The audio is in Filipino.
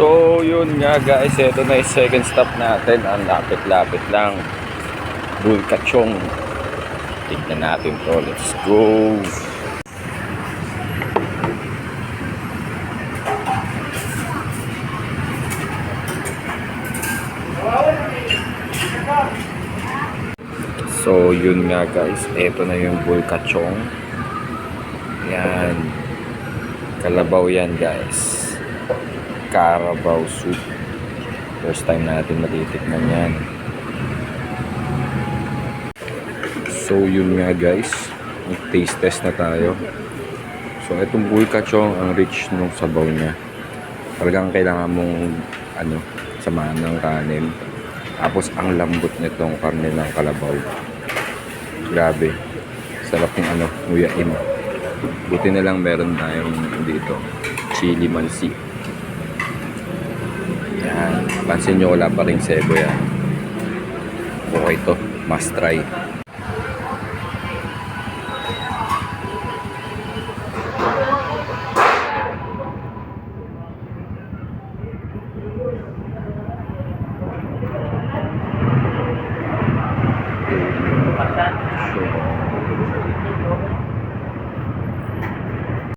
So, yun nga guys. Ito na yung second stop natin. Ang lapit-lapit lang. Bulkachong. Tignan natin to. Let's go. So, yun nga guys. Ito na yung Bulkachong. Yan. Kalabaw yan guys. Carabao soup. First time natin matitikman yan. So yun nga guys. Mag-taste test na tayo. So itong bulkachong ang rich nung sabaw niya. Talagang kailangan mong ano, samahan ng kanin. Tapos ang lambot nitong karne ng kalabaw. Grabe. Sarap yung ano, nguyain. Buti na lang meron tayong dito. Chili mansi. Pansin nyo wala pa rin sebo yan. Okay to. Must try. So,